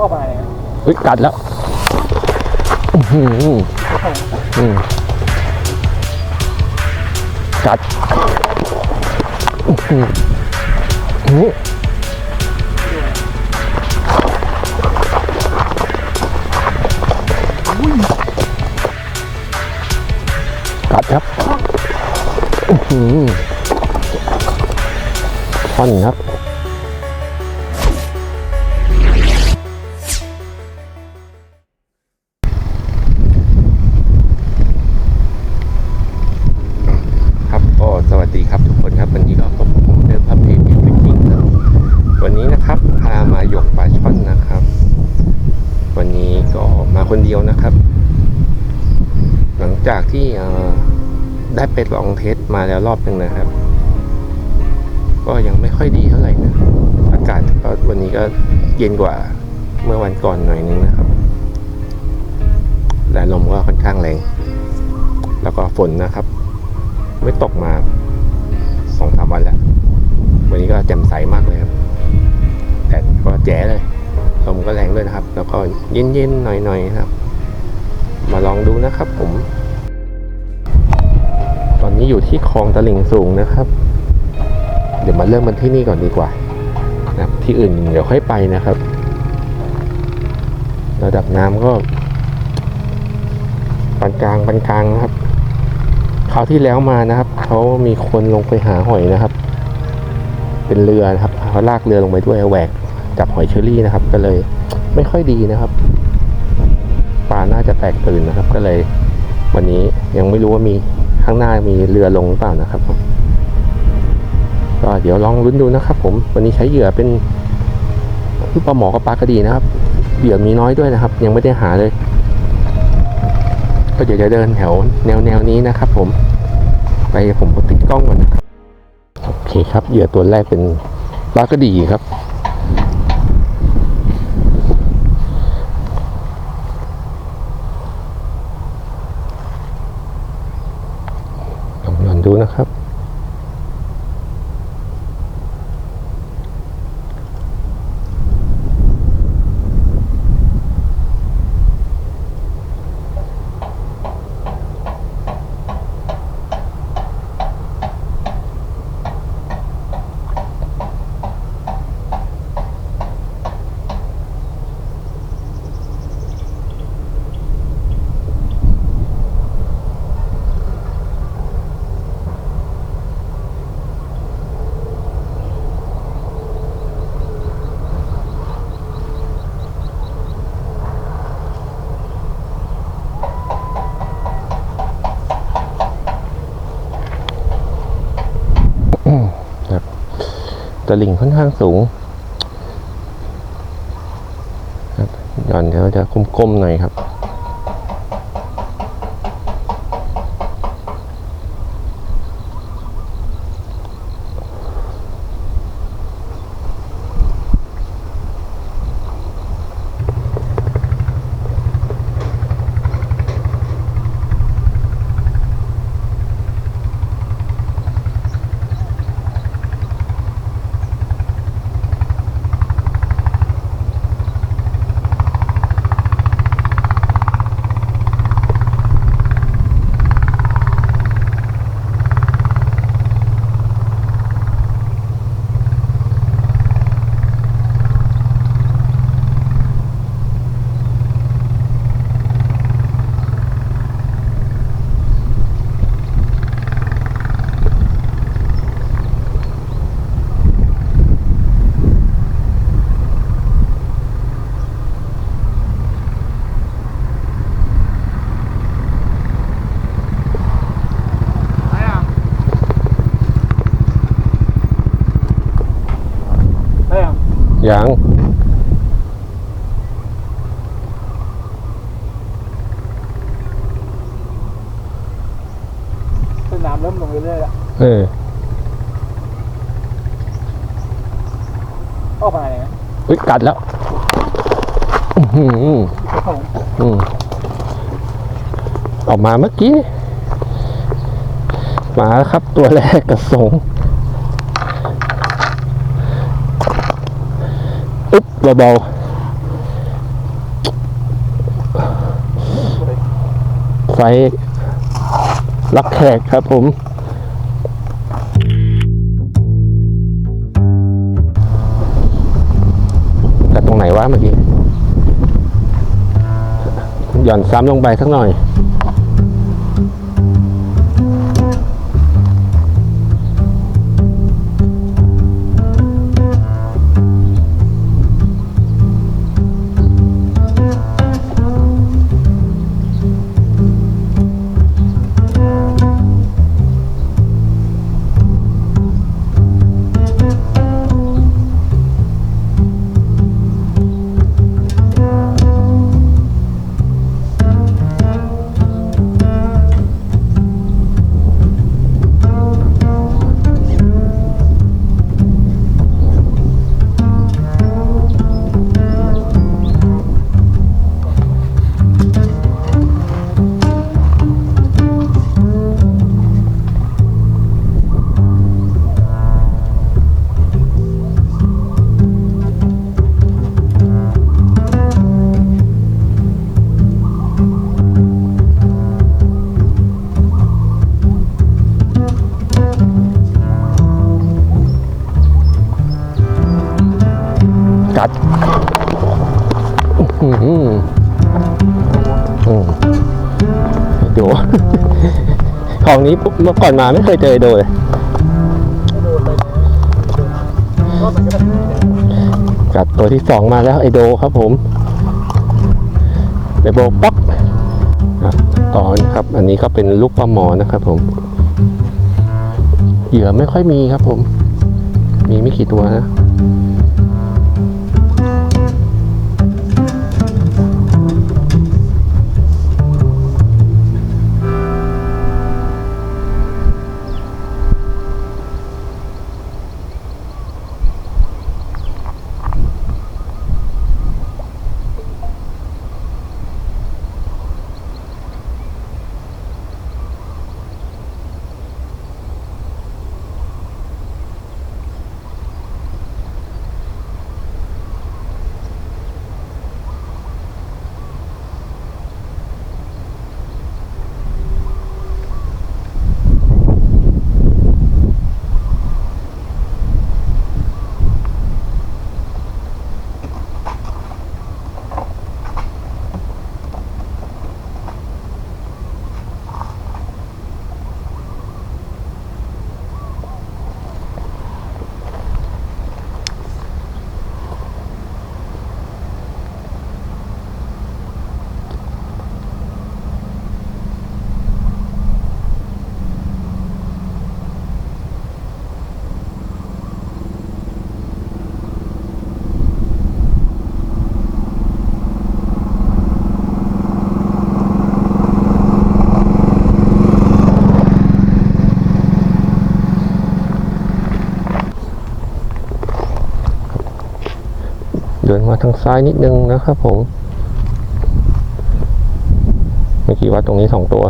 ออกมาเลยเฮ้ยกัดแล้วอื้อหืออืมกัดอื้อหืออื้อกัดครับอื้อหือท่อนครับ ที่ได้ไปลองเทสมาแล้วรอบหนึ่งนะครับ ก็ยังไม่ค่อยดีเท่าไหร่นะอากาศก็วันนี้ก็เย็นกว่าเมื่อวันก่อนหน่อยนึงนะครับและลมก็ค่อนข้างแรง แล้วก็ฝนนะครับ ไม่ตกมาสองสามวันแล้ว วันนี้ก็แจ่มใสมากเลยครับแดดก็แจ๋เลยลมก็แรงด้วยนะครับ แล้วก็เย็นๆหน่อยๆครับ มาลองดูนะครับผม นี้อยู่ที่คลองตลิ่งสูงนะครับ เดี๋ยวมาเริ่มมันที่นี่ก่อนดีกว่านะครับที่อื่นเดี๋ยวค่อยไปนะครับ ระดับน้ำก็ปานกลางปานกลางนะครับคราวที่แล้วมานะครับเขามีคนลงไปหาหอยนะครับ เป็นเรือนะครับเขาลากเรือลงไปด้วยแหวกจับหอยเชอรี่นะครับ ก็เลยไม่ค่อยดีนะครับปลาน่าจะแตกตื่นนะครับ ก็เลย วันนี้ยังไม่รู้ว่ามี ข้างหน้ามีเรือลงหรือเปล่านะครับก็เดี๋ยวลองลุ้นดูนะครับ ผมวันนี้ใช้เหยื่อเป็นลูกปลาหมอกับปลากระดีนะครับเหยื่อมีน้อยด้วยนะครับ ยังไม่ได้หาเลย ก็เดี๋ยวจะเดินแถวแนวแนวนี้นะครับ ผม ไปผมติดกล้องก่อนโอเคครับเหยื่อตัวแรกเป็นปลากระดีครับ ลองนอน ดูนะครับ ตลิ่งค่อนข้างสูงครับหย่อนเดี๋ยวจะก้มๆหน่อยครับ ยังสนามเริ่มลงเรื่อยๆแล้วเออออกมาเลยนะเฮ้ยกัดแล้ว อื้อหืออืมออกมาเมื่อกี้ มาแล้วครับตัวแรกกระสง อุ๊บเบาๆไฟรักแขกครับผม แต่ตรงไหนวะเมื่อกี้ หย่อนซ้ำลงไปสักหน่อย องนี้เมื่อก่อนมาไม่เคยเจอไอโดเลยโดยก็มันก็ได้กัดตัวที่สองมาแล้วไอโดครับผมไปโบป๊อกต่อนะครับ อันนี้ก็เป็นลูกปลาหมอนะครับผม เหยื่อไม่ค่อยมีครับผม มีไม่กี่ตัวนะ ทางซ้ายนิดนึงนะครับผม เมื่อกี้วัดตรงนี้สองตัว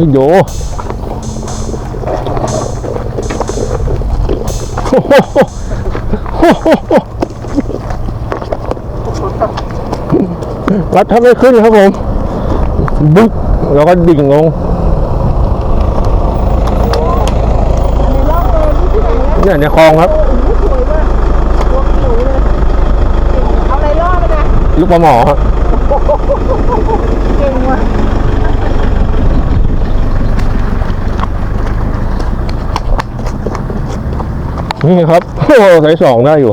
ฮ้ยโดโอ้โหโอ้โหวัดถ้าไม่ขึ้นครับผมบุ๊กแล้วก็ดิ่งลงเนี่ที่ไหนนะเนี่ยในคลองครับโอ้โหสวยมากตัวเขียวเลยลูกปลาหมอฮะเก่งว่ะ นี่ครับโอ้ใส่สองได้อยู่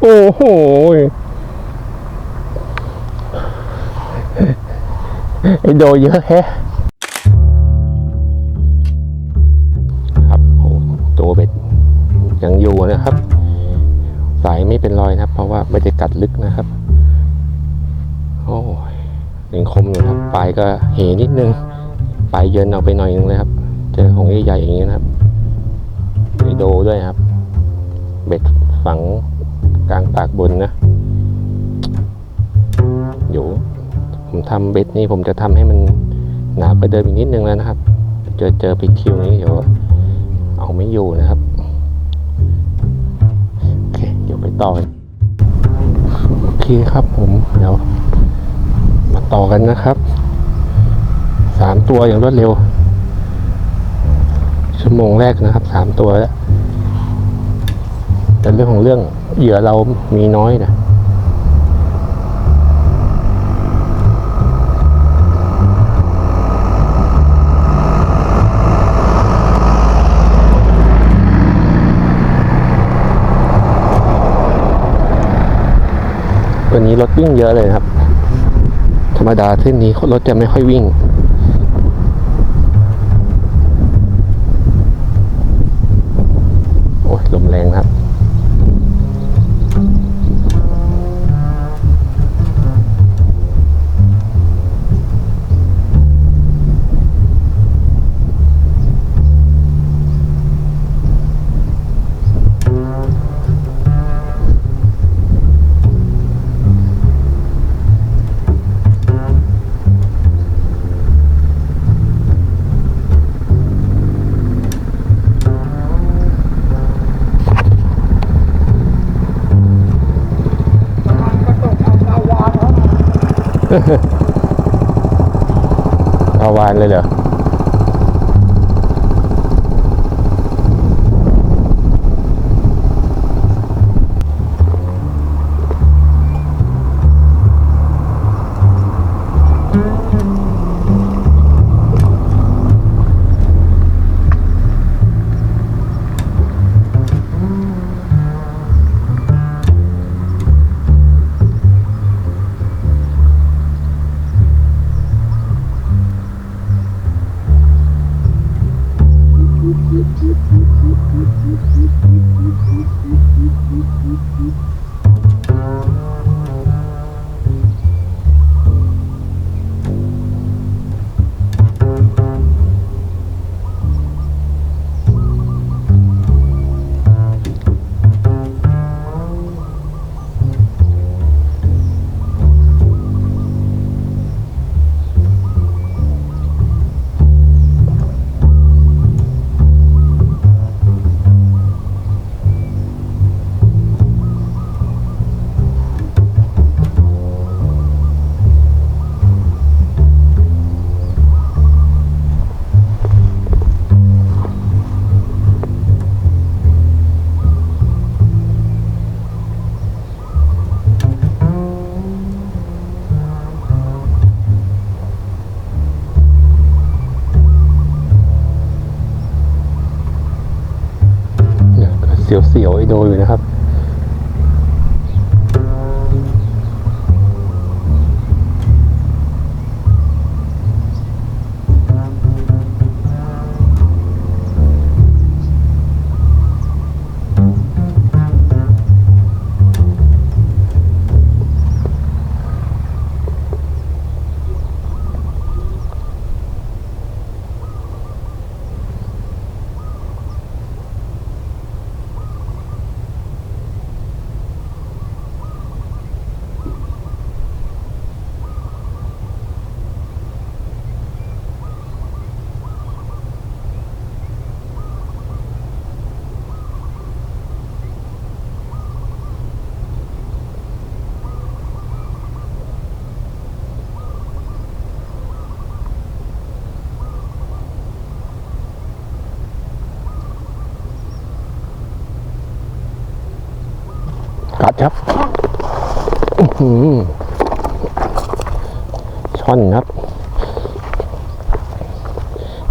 โอ้โหไอโดเยอะแฮะครับโอ้ตัวเบ็ดยังอยู่นะครับ สายไม่เป็นรอยนะครับ เพราะว่าไม่ได้กัดลึกนะครับ โอ้ยยังคมอยู่ครับ ปลายก็เหนิดนึง ปลายเยินเอาไปหน่อยนึงเลยครับ จอของใหญ่ๆอย่างนี้นะครับไอโดด้วยครับ เบ็ดฝังกลางปากบนนะเดี๋ยวผมทำเบ็ดนี้ผมจะทำให้มันหนากว่าเดิมอีกนิดนึงแล้วนะครับ เจอเจอปิดคิวนี้เดี๋ยวเอาไม่อยู่นะครับโอเคเดี๋ยวไปต่อโอเคครับผมเดี๋ยวมาต่อกันนะครับสามตัวอย่างรวดเร็ว ชั่วโมงแรกนะครับสามตัวแล้วแต่เรื่องของเรื่องเหยื่อเรามีน้อยนะวันนี้รถวิ่งเยอะเลยครับ ธรรมดาเส้นนี้รถจะไม่ค่อยวิ่ง โอ้ย ลมแรงครับ เอาวานเลยเหรอ สียวๆไอโดอยู่นะครับ กัดครับหือช่อนครับ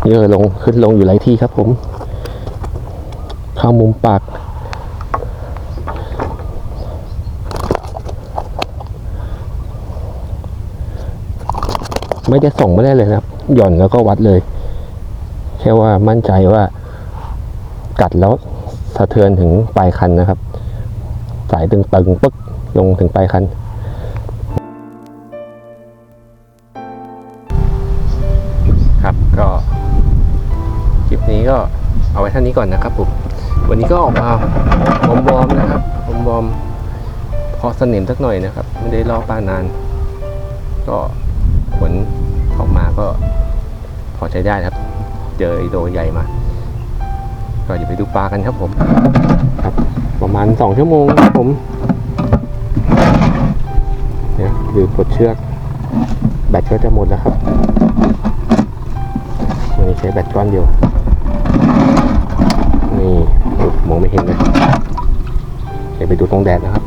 เยอะลงขึ้นลงอยู่หลายที่ครับผม เข้ามุมปากไม่ได้ส่งไม่ได้เลยครับ หย่อนแล้วก็วัดเลย แค่ว่ามั่นใจว่ากัดแล้วสะเทือนถึงปลายคันนะครับ สายตึงตึงปึ๊กลงถึงปลายคัน ครับก็คลิปนี้ก็เอาไว้เท่านี้ก่อนนะครับผมวันนี้ก็ออกมาบอมบอมนะครับบอมบอมพอสนิมสักหน่อยนะครับ ไม่ได้รอปลานาน ก็ผลออกมาก็พอใช้ได้ครับ เจอไอโดใหญ่มา ก็เดี๋ยวไปดูปลากันครับผมครับ ประมาณสองชั่วโมงครับผมเนี่ยลืมกดเชือก แบตก็จะหมดแล้วครับวันนี้ใช้แบตก้อนเดียว นี่มองไม่เห็นเลยเดี๋ยวไปดูตรงแดดนะครับ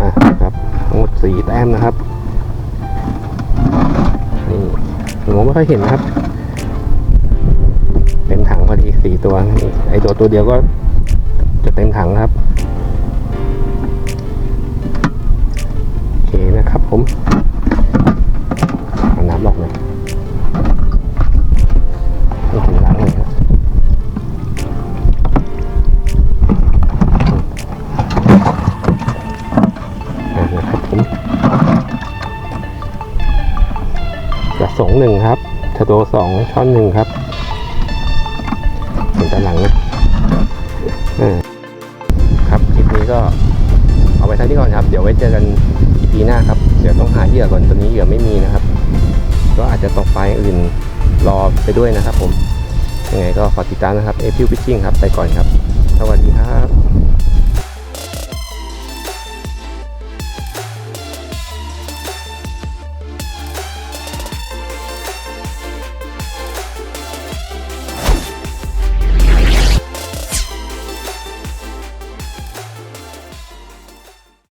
อะครับทั้งหมดสี่แต้มนะครับนี่มองไม่ค่อยเห็นนะครับเต็มถังพอดีสี่ตัวนี่ไอตัวตัวเดียวก็ จะเต็มถังครับ โอเคนะครับผมเอาน้ำลอกหน่อยให้ถึงล้างเลยครับอ่านะครับผมกระสงหนึ่งครับชะโดสองช้อนหนึ่งครับ นี้ก็เอาไว้เท่านี้ก่อนครับ เดี๋ยวไว้เจอกัน EP หน้าครับ เดี๋ยวต้องหาเหยื่อก่อนตอนนี้เหยื่อไม่มีนะครับ ก็อาจจะตกปลายอื่นรอไปด้วยนะครับ ผม ยังไงก็ขอติดตามนะครับเอฟพิวพิชชิ่งครับ ไปก่อนครับ สวัสดีครับ